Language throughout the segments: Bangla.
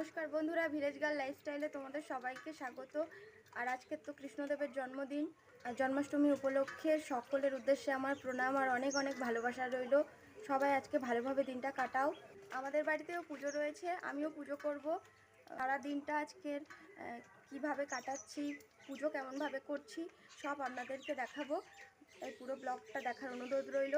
নমস্কার বন্ধুরা ভিলেজ গার্ল লাইফস্টাইলে তোমাদের সবাইকে স্বাগত। আর আজকে তো কৃষ্ণদেবের জন্মদিন। আর জন্মাষ্টমী উপলক্ষে সকলের উদ্দেশ্যে আমার প্রণাম আর অনেক অনেক ভালোবাসা রইল। সবাই আজকে ভালোভাবে দিনটা কাটাও। আমাদের বাড়িতেও পুজো রয়েছে, আমিও পুজো করব। সারা দিনটা আজকের কীভাবে কাটাচ্ছি, পুজো কেমনভাবে করছি, সব আপনাদেরকে দেখাবো। এই পুরো ব্লগটা দেখার অনুরোধ রইল।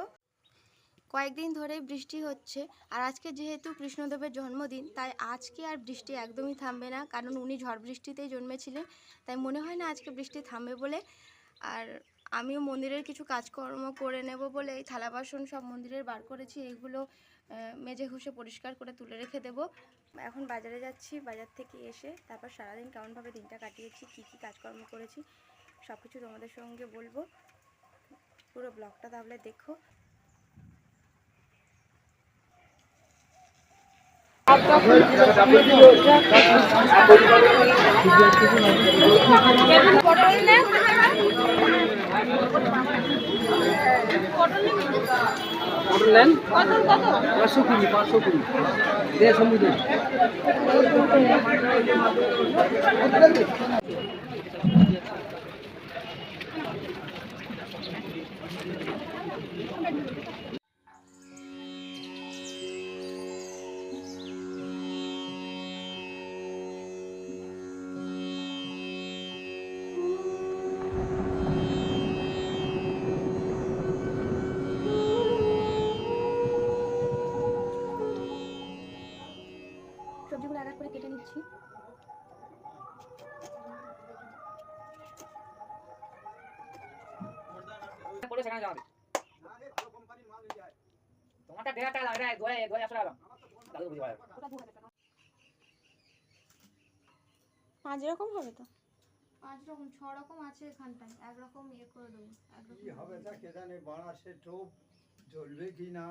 কয়েকদিন ধরেই বৃষ্টি হচ্ছে। আর আজকে যেহেতু কৃষ্ণদেবের জন্মদিন, তাই আজকে আর বৃষ্টি একদমই থামবে না। কারণ উনি ঝড় বৃষ্টিতেই জন্মেছিলেন, তাই মনে হয় না আজকে বৃষ্টি থামবে বলে। আর আমিও মন্দিরের কিছু কাজকর্ম করে নেব বলে, এই থালা বাসন সব মন্দিরের বার করেছি, এগুলো মেজে ঘষে পরিষ্কার করে তুলে রেখে দেব। এখন বাজারে যাচ্ছি, বাজার থেকে এসে তারপর সারাদিন কেমনভাবে দিনটা কাটিয়েছি, কী কী কাজকর্ম করেছি সব কিছু তোমাদের সঙ্গে বলব। পুরো ব্লগটা তাহলে দেখো। নেন পাঁচশো কুড়ি পাঁচশো কুড়ি দেড় সমুদ্র করে যাবে? তোমারটা দেড় টাকা লাগে দু একশো টাকা দাদু বুঝে পারবে পাঁচ রকম হবে তো? পাঁচ রকম ছ রকম আছে এখানটায়। এক রকম ইয়ে করে দেবো এক রকম হবে তা কে জানে বাড়াসে টোপ জ্বলবে কি না?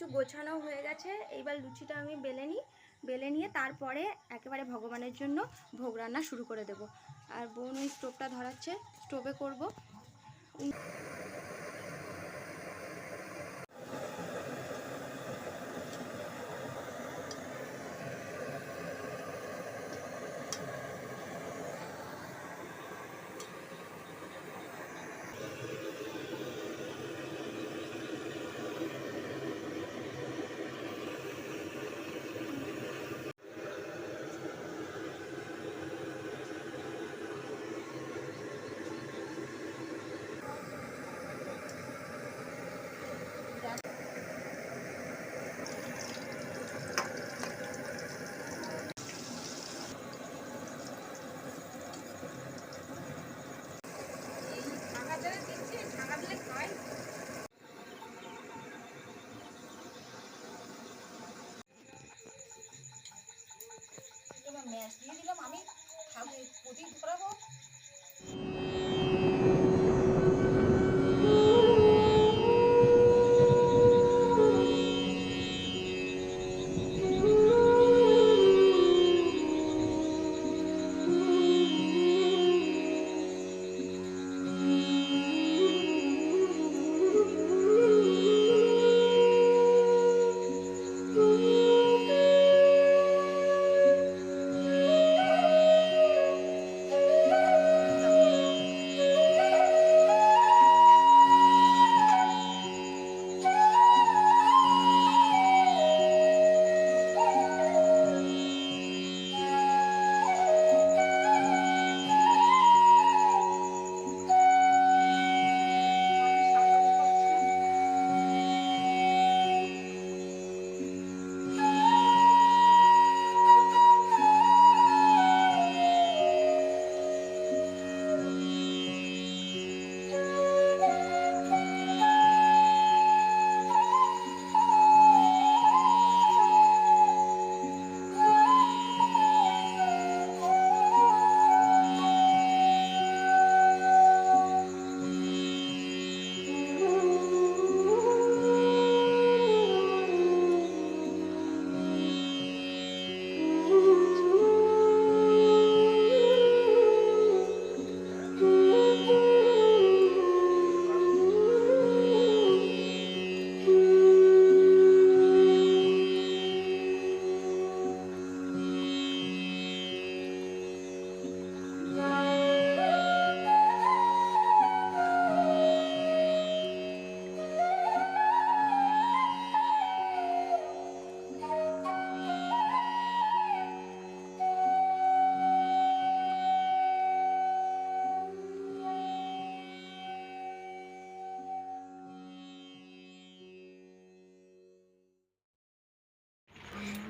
কিছু গোছানো হয়ে গেছে। এইবার লুচিটা আমি বেলে নিই। বেলে নিয়ে তারপরে একেবারে ভগবানের জন্য ভোগ রান্না শুরু করে দেব। আর বোন ওই স্টোভটা ধরাচ্ছে। স্টোভে করব। ম্যাচ দিয়ে দিলাম। আমি প্রদীপ ধরাবো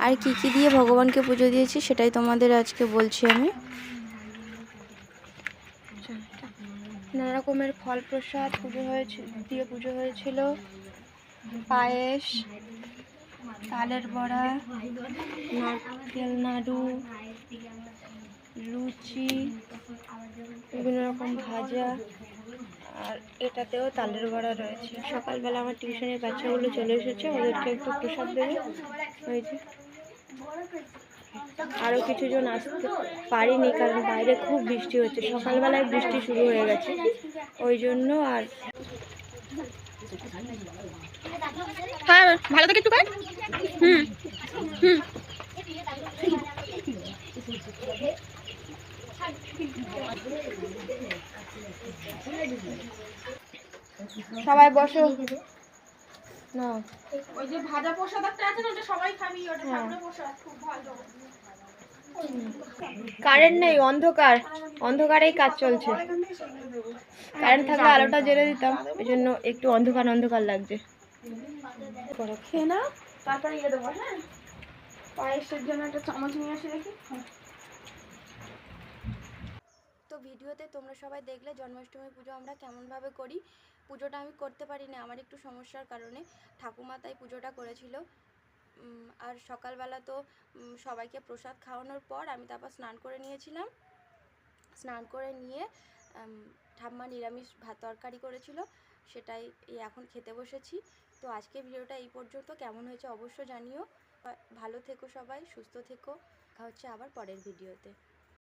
আর কি কি দিয়ে ভগবানকে পুজো দিয়েছি সেটাই তোমাদের আজকে বলছি আমি। নানা রকমের ফল প্রসাদ পুজো হয়েছিল দিয়ে পুজো হয়েছিল। পায়েস, তালের বড়া নারকেল নাড়ু লুচি, বিভিন্ন রকম ভাজা, আর এটাতেও তালের বড়া রয়েছে। সকালবেলা আমার টিউশনের বাচ্চাগুলো চলে এসেছে, ওদেরকে একটু প্রসাদ দেবে। যে। আরও কিছুজন আসতে পারিনি কারণ বাইরে খুব বৃষ্টি হচ্ছে। সকালবেলায় বৃষ্টি শুরু হয়ে গেছে। ওই জন্য আর হ্যাঁ ভালো থেকে একটু হুম হুম। সবাই বসো। না। ওই যে ভাজা প্রসাদ একটা আছে না ওটা সবাই খাবি ওটা হ্যাঁ। ঠাকুরের প্রসাদ খুব ভালো। কারেন্ট নেই অন্ধকার। অন্ধকারেই কাজ চলছে। কারেন্ট থাকলে আলোটা জ্বেলে দিতাম ওই জন্য একটু অন্ধকার অন্ধকার লাগছে। খেয়ে না তারপরে ইয়ে দেবো হ্যাঁ? পায়েসের জন্য একটা চামচ নিয়ে আসি দেখি। তো ভিডিওতে তোমরা সবাই দেখলে জন্মাষ্টমী পুজো আমরা কেমনভাবে করি? পুজোটা আমি করতে পারিনি, আমার একটু সমস্যার কারণে। ঠাকুমা তাই পুজোটা করেছিল। আর সকালবেলা তো সবাইকে প্রসাদ খাওয়ানোর পর আমি তারপর স্নান করে নিয়েছিলাম। স্নান করে নিয়ে ঠাম্মা নিরামিষ ভাত তরকারি করেছিল, সেটাই এখন খেতে বসেছি। তো আজকে ভিডিওটা এই পর্যন্ত। কেমন হয়েছে অবশ্য জানিও। ভালো থেকো সবাই, সুস্থ থেকো। হচ্ছে আবার পরের ভিডিওতে।